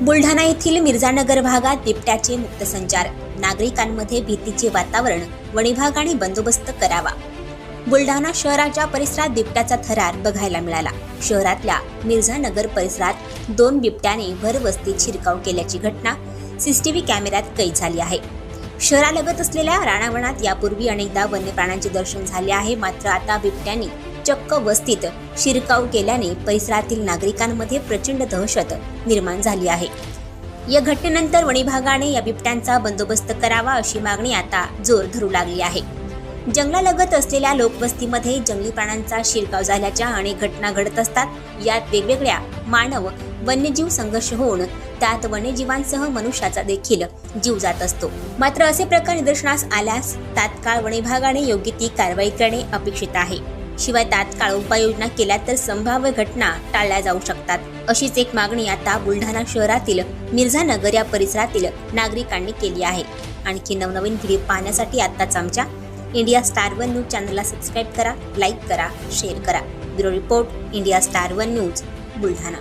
बुलढाणा येथील मिर्झानगर भागात बिबट्याचे मुक्त संचार नागरिकांमध्ये भीतीचे वातावरण वणीभागाने बंदोबस्त करावा. बुलढाणा शहराच्या परिसरात बिबट्याचा थरार बघायला मिळाला. शहरातल्या मिर्झानगर परिसरात दोन बिबट्याने भरवस्तीत शिरकाव केल्याची घटना सीसीटीव्ही कॅमेऱ्यात कैद झाली आहे. शहरालगत असलेल्या राणावणात यापूर्वी अनेकदा वन्य प्राण्यांचे दर्शन झाले आहे मात्र आता बिबट्यांनी चक्क वस्तीत शिरकाव केल्याने परिसरातील नागरिकांमध्ये प्रचंड दहशत निर्माण झाली आहे. या घटनेनंतर वणीभागाने या बिबट्यांचा बंदोबस्त करावा अशी मागणी आता जोर धरू लागली आहे. जंगलालगत असलेल्या लोकवस्तीमध्ये जंगली प्राण्यांचा शिरकाव झाल्याच्या अनेक घटना घडत असतात. यात वेगवेगळ्या मानव वन्यजीव संघर्ष होऊन त्यात वन्यजीवांसह मनुष्याचा देखील जीव जात असतो. मात्र असे प्रकार निदर्शनास आल्यास तात्काळ वनविभागाने योग्य ती कारवाई करणे अपेक्षित आहे. शिवाय तात्काळ उपाययोजना केल्या तर संभाव्य घटना टाळल्या जाऊ शकतात. अशीच एक मागणी आता बुलढाणा शहरातील मिर्झानगर या परिसरातील नागरिकांनी केली आहे. आणखी नवनवीन व्हिडिओ पाहण्यासाठी आत्ताच आमच्या इंडिया स्टार वन न्यूज चॅनलला सबस्क्राईब करा लाईक करा शेअर करा. Bureau report India Star One News Buldhana.